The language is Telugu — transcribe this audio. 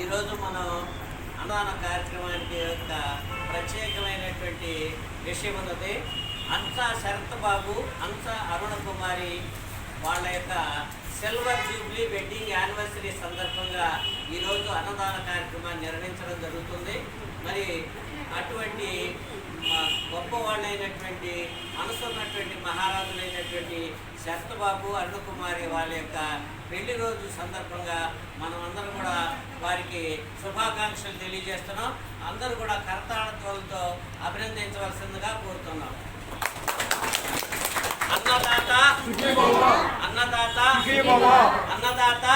ఈరోజు మనం అన్నదాన కార్యక్రమానికి యొక్క ప్రత్యేకమైనటువంటి విషయం ఉన్నది. అంతా శరత్ బాబు అంత అరుణ కుమారి వాళ్ళ యొక్క సిల్వర్ జూబ్లీ వెడ్డింగ్ యానివర్సరీ సందర్భంగా ఈరోజు అన్నదాన కార్యక్రమాన్ని నిర్వహించడం జరుగుతుంది. మరి అటువంటి మా గొప్పవాళ్ళైనటువంటి మనసున్నటువంటి మహారాజులైనటువంటి శరత్బాబు అరుణకుమారి వాళ్ళ యొక్క పెళ్ళి రోజు సందర్భంగా మనం వారికి శుభాకాంక్షలు తెలియజేస్తున్నాం. అందరూ కూడా కరతాళత్వాలతో అభినందించవలసిందిగా కోరుతున్నాం. అన్నదాత అన్నదాత అన్నదాత.